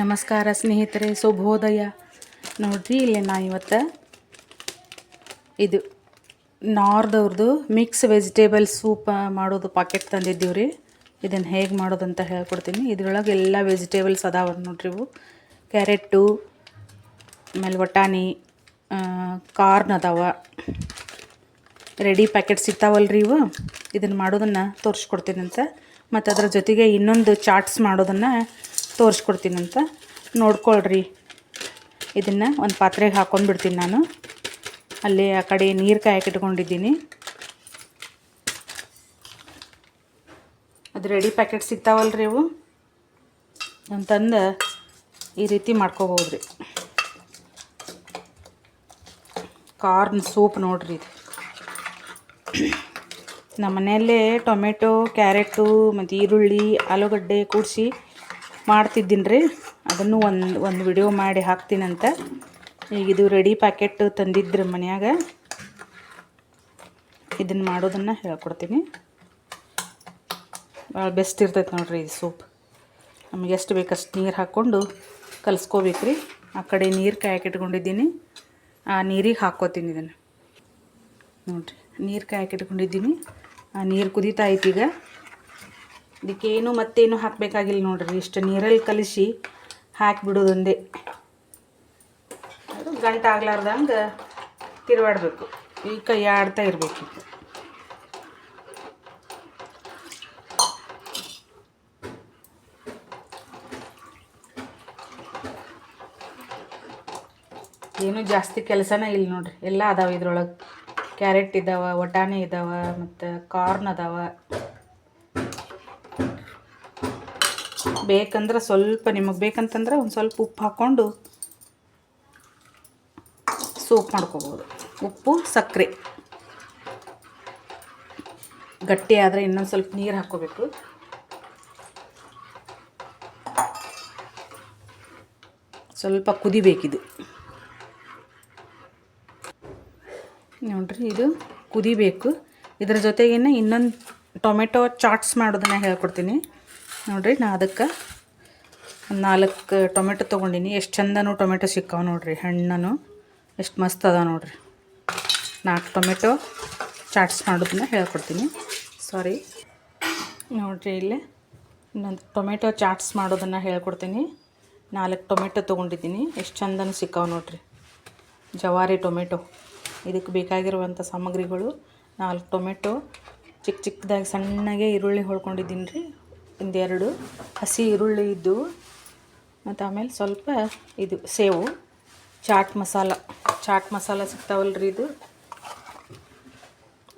ನಮಸ್ಕಾರ ಸ್ನೇಹಿತರೆ, ಶುಭೋದಯ. ನೋಡ್ರಿ, ಇಲ್ಲಿ ನಾ ಇವತ್ತು ಇದು ನಾರ್ದವ್ರದ್ದು ಮಿಕ್ಸ್ ವೆಜಿಟೇಬಲ್ ಸೂಪ್ ಮಾಡೋದು ಪಾಕೆಟ್ ತಂದಿದ್ದೀವಿ ರೀ ಇದನ್ನು ಹೇಗೆ ಮಾಡೋದು ಅಂತ ಹೇಳ್ಕೊಡ್ತೀನಿ. ಇದ್ರೊಳಗೆ ಎಲ್ಲ ವೆಜಿಟೇಬಲ್ಸ್ ಅದಾವ ನೋಡ್ರಿ ಇವು. ಕ್ಯಾರೆಟು ಆಮೇಲೆ ವಟಾಣಿ ಕಾರ್ನ್ ಅದಾವ. ರೆಡಿ ಪ್ಯಾಕೆಟ್ ಸಿಗ್ತಾವಲ್ರಿ ಇವು. ಇದನ್ನು ಮಾಡೋದನ್ನು ತೋರಿಸ್ಕೊಡ್ತೀನಂತ. ಮತ್ತು ಅದರ ಜೊತೆಗೆ ಇನ್ನೊಂದು ಚಾಟ್ಸ್ ಮಾಡೋದನ್ನು ತೋರಿಸ್ಕೊಡ್ತೀನಂತ. ನೋಡ್ಕೊಳ್ರಿ. ಇದನ್ನು ಒಂದು ಪಾತ್ರೆಗೆ ಹಾಕ್ಕೊಂಡ್ಬಿಡ್ತೀನಿ ನಾನು. ಅಲ್ಲಿ ಆ ಕಡೆ ನೀರು ಕಾಯಕ್ಕೆ ಇಟ್ಕೊಂಡಿದ್ದೀನಿ. ಅದು ರೆಡಿ ಪ್ಯಾಕೆಟ್ ಸಿಗ್ತಾವಲ್ರಿ ಇವು. ಅಂತಂದು ಈ ರೀತಿ ಮಾಡ್ಕೋಬೋದ್ರಿ. ಕಾರ್ನ್ ಸೂಪ್ ನೋಡ್ರಿ ಇದು. ನಮ್ಮ ಮನೆಯಲ್ಲೇ ಟೊಮೆಟೊ, ಕ್ಯಾರೆಟು, ಮತ್ತು ಈರುಳ್ಳಿ, ಆಲೂಗಡ್ಡೆ ಕೂಡಿಸಿ ಮಾಡ್ತಿದ್ದೀನಿ ರೀ ಅದನ್ನು ಒಂದು ಒಂದು ವಿಡಿಯೋ ಮಾಡಿ ಹಾಕ್ತೀನಂತ. ಈಗ ಇದು ರೆಡಿ ಪ್ಯಾಕೆಟ್ ತಂದಿದ್ರು ಮನೆಯಾಗ. ಇದನ್ನು ಮಾಡೋದನ್ನು ಹೇಳ್ಕೊಡ್ತೀನಿ. ಭಾಳ ಬೆಸ್ಟ್ ಇರ್ತೈತೆ ನೋಡಿರಿ ಇದು ಸೂಪ್ ನಮಗೆ ಎಷ್ಟು ಬೇಕಷ್ಟು ನೀರು ಹಾಕ್ಕೊಂಡು ಕಲಿಸ್ಕೋಬೇಕು ರೀ ಆ ಕಡೆ ನೀರು ಕಾಯಕ್ಕೆ ಇಟ್ಕೊಂಡಿದ್ದೀನಿ. ಆ ನೀರಿಗೆ ಹಾಕ್ಕೋತೀನಿ ಇದನ್ನು. ನೋಡಿರಿ, ನೀರು ಕಾಯಕ್ಕೆ ಇಟ್ಕೊಂಡಿದ್ದೀನಿ. ಆ ನೀರು ಕುದೀತಾ ಈಗ. ಇದಕ್ಕೇನು ಮತ್ತೇನು ಹಾಕಬೇಕಾಗಿಲ್ಲ ನೋಡ್ರಿ. ಇಷ್ಟು ನೀರಲ್ಲಿ ಕಲಿಸಿ ಹಾಕಿಬಿಡೋದೊಂದೇ ಅದು ಗಂಟು ಆಗ್ಲಾರ್ದಂಗೆ ತಿರುವಾಡಬೇಕು. ಈ ಕೈ ಆಡ್ತಾ ಇರಬೇಕು. ಏನು ಜಾಸ್ತಿ ಕೆಲಸನೇ ಇಲ್ಲ ನೋಡ್ರಿ. ಎಲ್ಲ ಅದಾವೆ ಇದ್ರೊಳಗೆ. ಕ್ಯಾರೆಟ್ ಇದ್ದಾವೆ ವಟಾಣಿ ಇದ್ದಾವೆ ಮತ್ತು ಕಾರ್ನ್ ಅದಾವೆ. ಬೇಕಂದ್ರೆ ಸ್ವಲ್ಪ ನಿಮಗೆ ಬೇಕಂತಂದ್ರೆ ಒಂದು ಸ್ವಲ್ಪ ಉಪ್ಪು ಹಾಕ್ಕೊಂಡು ಸೂಪ್ ಮಾಡ್ಕೋಬೋದು. ಉಪ್ಪು ಸಕ್ಕರೆ ಗಟ್ಟಿ ಆದರೆ ಇನ್ನೊಂದು ಸ್ವಲ್ಪ ನೀರು ಹಾಕ್ಕೋಬೇಕು. ಸ್ವಲ್ಪ ಕುದಿಬೇಕಿದು. ನೋಡ್ರಿ ಇದು ಕುದಿಬೇಕು. ಇದರ ಜೊತೆಗೇನೆ ಇನ್ನೊಂದು ಟೊಮೆಟೊ ಚಾಟ್ಸ್ ಮಾಡೋದನ್ನ ಹೇಳ್ಕೊಡ್ತೀನಿ. ನೋಡ್ರಿ, ನಾ ಅದಕ್ಕೆ ನಾಲ್ಕು ಟೊಮೆಟೊ ತೊಗೊಂಡಿನಿ. ಎಷ್ಟು ಚಂದನು ಟೊಮೆಟೊ ಸಿಕ್ಕಾವ ನೋಡ್ರಿ, ಹಣ್ಣನು. ಎಷ್ಟು ಮಸ್ತ್ ಅದ ನೋಡ್ರಿ. ನಾಲ್ಕು ಟೊಮೆಟೊ ಚಾಟ್ಸ್ ಮಾಡೋದನ್ನ ಹೇಳ್ಕೊಡ್ತೀನಿ. ಸಾರಿ ನೋಡ್ರಿ ಇಲ್ಲಿ ಇನ್ನೊಂದು ಟೊಮೆಟೊ ಚಾಟ್ಸ್ ಮಾಡೋದನ್ನು ಹೇಳ್ಕೊಡ್ತೀನಿ. ನಾಲ್ಕು ಟೊಮೆಟೊ ತೊಗೊಂಡಿದ್ದೀನಿ. ಎಷ್ಟು ಚಂದನೂ ಸಿಕ್ಕಾವ ನೋಡ್ರಿ. ಜವಾರಿ ಟೊಮೆಟೊ. ಇದಕ್ಕೆ ಬೇಕಾಗಿರುವಂಥ ಸಾಮಗ್ರಿಗಳು ನಾಲ್ಕು ಟೊಮೆಟೊ. ಚಿಕ್ಕ ಚಿಕ್ಕದಾಗಿ ಸಣ್ಣಗೆ ಈರುಳ್ಳಿ ಹೊಳ್ಕೊಂಡಿದ್ದೀನಿ ರೀ ಒಂದೆರಡು ಹಸಿ ಈರುಳ್ಳಿ ಇದ್ದು ಮತ್ತು ಆಮೇಲೆ ಸ್ವಲ್ಪ ಇದು ಸೇವು, ಚಾಟ್ ಮಸಾಲ. ಚಾಟ್ ಮಸಾಲ ಸಿಗ್ತಾವಲ್ರಿ ಇದು.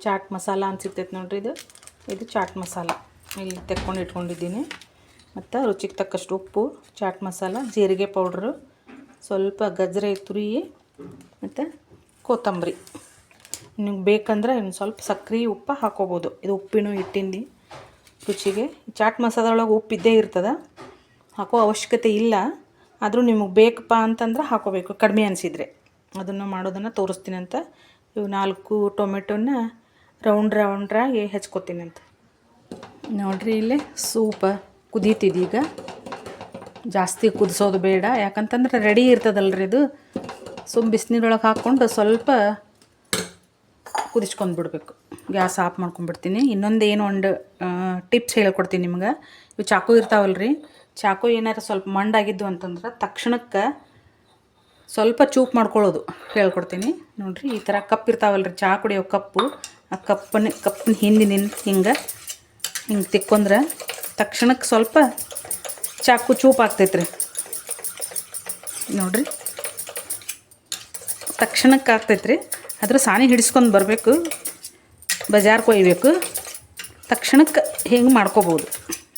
ಚಾಟ್ ಮಸಾಲ ಅಂತ ಸಿಗ್ತೈತೆ ನೋಡ್ರಿ ಇದು. ಇದು ಚಾಟ್ ಮಸಾಲ. ಇಲ್ಲಿ ತೆಕ್ಕೊಂಡು ಇಟ್ಕೊಂಡಿದ್ದೀನಿ. ಮತ್ತು ರುಚಿಗೆ ತಕ್ಕಷ್ಟು ಉಪ್ಪು, ಚಾಟ್ ಮಸಾಲ, ಜೀರಿಗೆ ಪೌಡ್ರು, ಸ್ವಲ್ಪ ಗಜ್ರೆ ತುರಿ, ಮತ್ತು ಕೊತ್ತಂಬರಿ. ನಿಮ್ಗೆ ಬೇಕಂದ್ರೆ ಇನ್ನು ಸ್ವಲ್ಪ ಸಕ್ಕರೆ ಉಪ್ಪು ಹಾಕೋಬೋದು. ಇದು ಉಪ್ಪಿನೂ ಹಿಟ್ಟಿಂದು. ರುಚಿಗೆ. ಚಾಟ್ ಮಸಾಲದೊಳಗೆ ಉಪ್ಪು ಇದ್ದೇ ಇರ್ತದೆ. ಹಾಕೋ ಅವಶ್ಯಕತೆ ಇಲ್ಲ. ಆದರೂ ನಿಮಗೆ ಬೇಕಪ್ಪ ಅಂತಂದ್ರೆ ಹಾಕೋಬೇಕು. ಕಡಿಮೆ ಅನಿಸಿದರೆ. ಅದನ್ನು ಮಾಡೋದನ್ನು ತೋರಿಸ್ತೀನಿ ಅಂತ. ಇವು ನಾಲ್ಕು ಟೊಮೆಟೊನ ರೌಂಡ್ ರೌಂಡ್ರಾಗಿ ಅಂತ. ನೋಡ್ರಿ ಇಲ್ಲಿ ಸೂಪ ಕುದೀತಿದೀಗ ಜಾಸ್ತಿ ಕುದಿಸೋದು ಬೇಡ. ಯಾಕಂತಂದ್ರೆ ರೆಡಿ ಇರ್ತದಲ್ರಿ ಇದು. ಸುಮ್ಮ ಬಿಸಿನೀರೊಳಗೆ ಹಾಕ್ಕೊಂಡು ಸ್ವಲ್ಪ ಕುದಿಸ್ಕೊಂಡು ಬಿಡಬೇಕು ಗ್ಯಾಸ್ ಆಫ್ ಮಾಡ್ಕೊಂಡ್ಬಿಡ್ತೀನಿ. ಇನ್ನೊಂದು ಏನು ಒಂದು ಟಿಪ್ಸ್ ಹೇಳ್ಕೊಡ್ತೀನಿ ನಿಮ್ಗೆ. ಇವು ಚಾಕು ಇರ್ತಾವಲ್ರಿ. ಚಾಕು ಏನಾರು ಸ್ವಲ್ಪ ಮಂಡಾಗಿದ್ದು ಅಂತಂದ್ರೆ ತಕ್ಷಣಕ್ಕೆ ಸ್ವಲ್ಪ ಚೂಪ್ ಮಾಡ್ಕೊಳ್ಳೋದು ಹೇಳ್ಕೊಡ್ತೀನಿ. ನೋಡಿರಿ, ಈ ಥರ ಕಪ್ ಇರ್ತಾವಲ್ರಿ, ಚಾ ಕುಡಿಯೋ ಕಪ್ಪು. ಆ ಕಪ್ಪಿನ ಹಿಂದಿನ ನಿಂತು ಹಿಂಗೆ ಹಿಂಗೆ ತಿಕ್ಕೊಂಡ್ರೆ ತಕ್ಷಣಕ್ಕೆ ಸ್ವಲ್ಪ ಚಾಕು ಚೂಪ್ ಆಗ್ತೈತ್ರಿ. ನೋಡಿರಿ, ತಕ್ಷಣಕ್ಕೆ ಆಗ್ತೈತ್ರಿ. ಅದ್ರ ಸಾನಿ ಹಿಡಿಸ್ಕೊಂಡು ಬರಬೇಕು, ಬಜಾರ್ ಕೊಯ್ಬೇಕು. ತಕ್ಷಣಕ್ಕೆ ಹಿಂಗೆ ಮಾಡ್ಕೋಬೋದು?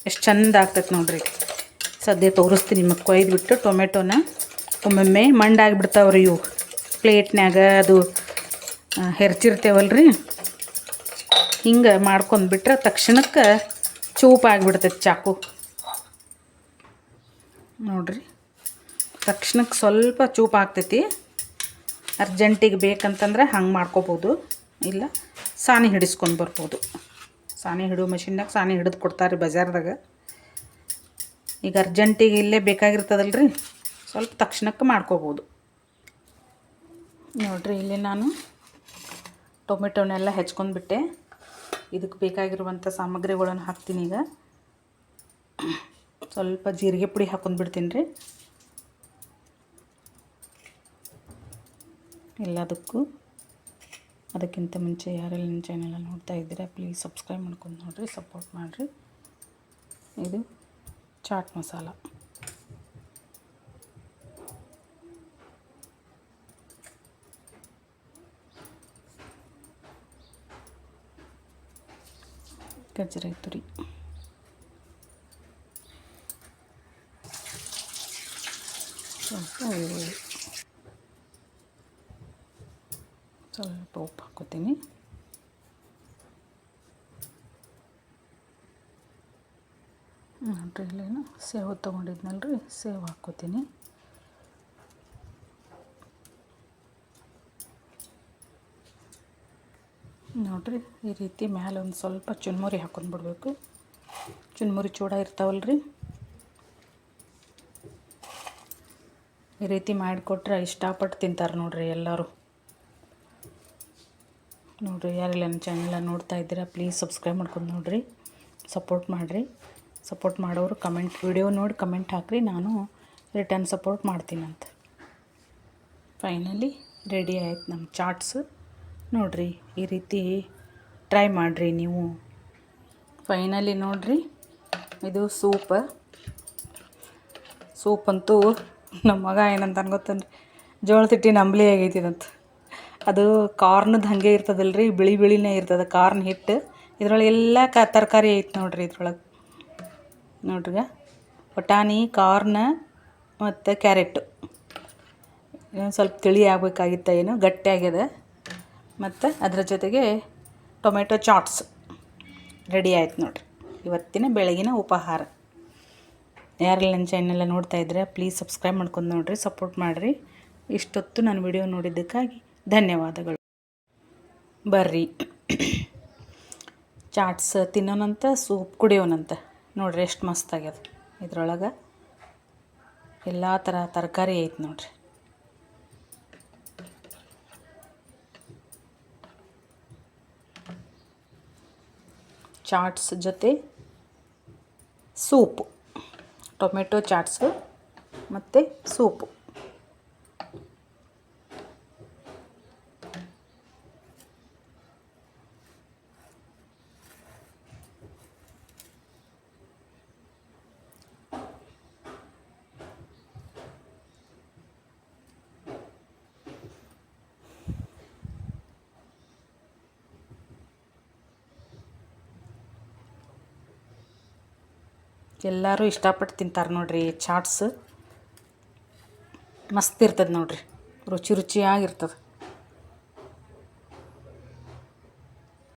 ಎಷ್ಟು ಚಂದ ಆಗ್ತೈತೆ ನೋಡ್ರಿ. ಸದ್ಯ ತೋರಿಸ್ತೀನಿ ನಿಮಗೆ. ಕೊಯ್ದುಬಿಟ್ಟು ಟೊಮೆಟೊನ ಒಮ್ಮೊಮ್ಮೆ ಮಂಡಾಗಿಬಿಡ್ತಾವ್ರಿ ಇವು. ಪ್ಲೇಟ್ನ್ಯಾಗ ಅದು ಹೆರ್ಚಿರ್ತೇವಲ್ರಿ. ಹಿಂಗೆ ಮಾಡ್ಕೊಂಡ್ಬಿಟ್ರೆ ತಕ್ಷಣಕ್ಕೆ ಚೂಪ್ ಆಗಿಬಿಡ್ತೈತೆ ಚಾಕು. ನೋಡ್ರಿ. ತಕ್ಷಣಕ್ಕೆ ಸ್ವಲ್ಪ ಚೂಪ್ ಆಗ್ತೈತಿ. ಅರ್ಜೆಂಟಿಗೆ ಬೇಕಂತಂದ್ರೆ ಹಂಗೆ ಮಾಡ್ಕೋಬೋದು. ಇಲ್ಲ ಸಾನಿ ಹಿಡಿಸ್ಕೊಂಡು ಬರ್ಬೋದು. ಸಾನಿ ಹಿಡಿಯೋ ಮಷಿನ್ನಾಗ ಸಾನಿ ಹಿಡಿದು ಕೊಡ್ತಾರೆ ಬಜಾರ್ದಾಗ. ಈಗ ಅರ್ಜೆಂಟಿಗೆ ಇಲ್ಲೇ ಬೇಕಾಗಿರ್ತದಲ್ಲ ರೀ ಸ್ವಲ್ಪ ತಕ್ಷಣಕ್ಕೆ ಮಾಡ್ಕೋಬೋದು. ನೋಡಿರಿ, ಇಲ್ಲಿ ನಾನು ಟೊಮೆಟೊನೆಲ್ಲ ಹೆಚ್ಕೊಂಡ್ಬಿಟ್ಟೆ ಇದಕ್ಕೆ ಬೇಕಾಗಿರುವಂಥ ಸಾಮಗ್ರಿಗಳನ್ನು ಹಾಕ್ತೀನಿ ಈಗ. ಸ್ವಲ್ಪ ಜೀರಿಗೆ ಪುಡಿ ಹಾಕೊಂಡ್ಬಿಡ್ತೀನಿ ರೀ. ಎಲ್ಲದಕ್ಕೂ ಅದಕ್ಕಿಂತ ಮುಂಚೆ ಯಾರೆಲ್ಲ ನನ್ನ ಚಾನೆಲ್ ನೋಡ್ತಾ ಇದ್ದೀರಾ ಪ್ಲೀಸ್ ಸಬ್ಸ್ಕ್ರೈಬ್ ಮಾಡ್ಕೊಂಡು ನೋಡಿರಿ ಸಪೋರ್ಟ್ ಮಾಡಿರಿ. ಇದು ಚಾಟ್ ಮಸಾಲ ಗಜ್ಜರಿ ತುರಿ. ಸ್ವಲ್ಪ ಈರುಳ್ಳಿ ಸ್ವಲ್ಪ ಉಪ್ಪು ಹಾಕೋತೀನಿ ನೋಡ್ರಿ ಇಲ್ಲೇನು ಸೇವು ತೊಗೊಂಡಿದ್ನಲ್ರಿ ಸೇವ್ ಹಾಕ್ಕೋತೀನಿ ನೋಡ್ರಿ, ಈ ರೀತಿ ಮ್ಯಾಲೆ ಒಂದು ಸ್ವಲ್ಪ ಚುನ್ಮುರಿ ಹಾಕೊಂಡ್ಬಿಡ್ಬೇಕು. ಚುನ್ಮುರಿ ಚೂಡ ಇರ್ತಾವಲ್ರಿ ಈ ರೀತಿ ಮಾಡಿಕೊಟ್ರೆ ಇಷ್ಟಪಟ್ಟು ತಿಂತಾರೆ ನೋಡ್ರಿ ಎಲ್ಲರೂ. ನೋಡಿರಿ, ಯಾರೆಲ್ಲ ನನ್ನ ಚಾನೆಲ ನೋಡ್ತಾ ಇದ್ದೀರಾ ಪ್ಲೀಸ್ ಸಬ್ಸ್ಕ್ರೈಬ್ ಮಾಡ್ಕೊಂಡು ನೋಡಿರಿ ಸಪೋರ್ಟ್ ಮಾಡಿರಿ. ಸಪೋರ್ಟ್ ಮಾಡೋರು ಕಮೆಂಟ್ ವಿಡಿಯೋ ನೋಡಿ ಕಮೆಂಟ್ ಹಾಕಿರಿ, ನಾನು ರಿಟರ್ನ್ ಸಪೋರ್ಟ್ ಮಾಡ್ತೀನಂತ ಫೈನಲಿ ರೆಡಿ ಆಯ್ತು ನಮ್ಮ ಚಾಟ್ಸ್ ನೋಡಿರಿ, ಈ ರೀತಿ ಟ್ರೈ ಮಾಡಿರಿ ನೀವು. ಫೈನಲಿ ನೋಡಿರಿ, ಇದು ಸೂಪ ಸೂಪ್ ಅಂತೂ ನಮ್ಮ ಮಗ ಏನಂತ ಗೊತ್ತನ್ರಿ? ಜೋಳದ ಹಿಟ್ಟಿನ ಆಗೈತಿ ಆಗೈತಿದಂತ ಅದು ಕಾರ್ನದ್ದು ಹಾಗೆ ಇರ್ತದಲ್ಲ ರೀ ಬಿಳಿ ಬಿಳಿನೇ ಇರ್ತದೆ ಕಾರ್ನ್ ಹಿಟ್ಟು. ಇದ್ರೊಳಗೆ ಎಲ್ಲ ಕ ತರಕಾರಿ ಐತೆ ನೋಡಿರಿ ಇದ್ರೊಳಗೆ. ನೋಡ್ರಿಗ? ಬಟಾಣಿ, ಕಾರ್ನ ಮತ್ತು ಕ್ಯಾರೆಟು. ಇನ್ನೊಂದು ಸ್ವಲ್ಪ ತಿಳಿ ಆಗಬೇಕಾಗಿತ್ತ ಏನು, ಗಟ್ಟಿ ಆಗ್ಯದ. ಮತ್ತು ಅದರ ಜೊತೆಗೆ ಟೊಮೆಟೊ ಚಾಟ್ಸ್ ರೆಡಿ ಆಯ್ತು ನೋಡಿರಿ. ಇವತ್ತಿನ ಬೆಳಗಿನ ಉಪಹಾರ. ಯಾರೆಲ್ಲ ನನ್ನ ನೋಡ್ತಾ ಇದ್ರೆ ಪ್ಲೀಸ್ ಸಬ್ಸ್ಕ್ರೈಬ್ ಮಾಡ್ಕೊಂಡು ನೋಡಿರಿ ಸಪೋರ್ಟ್ ಮಾಡಿರಿ. ಇಷ್ಟೊತ್ತು ನಾನು ವಿಡಿಯೋ ನೋಡಿದ್ದಕ್ಕಾಗಿ ಧನ್ಯವಾದಗಳು. ಬರ್ರಿ. ಚಾಟ್ಸ್ ತಿನ್ನೋನಂತ, ಸೂಪ್ ಕುಡಿಯೋನಂತ. ನೋಡ್ರಿ ಎಷ್ಟು ಮಸ್ತ್ ಆಗ್ಯದ ಇದ್ರೊಳಗೆ. ಎಲ್ಲ ಥರ ತರಕಾರಿ ಐತೆ ನೋಡ್ರಿ. ಚಾಟ್ಸ್ ಜೊತೆ ಸೂಪ್. ಟೊಮೆಟೊ ಚಾಟ್ಸು ಮತ್ತು ಸೂಪು. ಎಲ್ಲರೂ ಇಷ್ಟಪಟ್ಟು ತಿಂತಾರೆ ನೋಡಿರಿ ಚಾಟ್ಸ್. ಮಸ್ತ್ ಇರ್ತದೆ ನೋಡಿರಿ. ರುಚಿ ರುಚಿಯಾಗಿರ್ತದೆ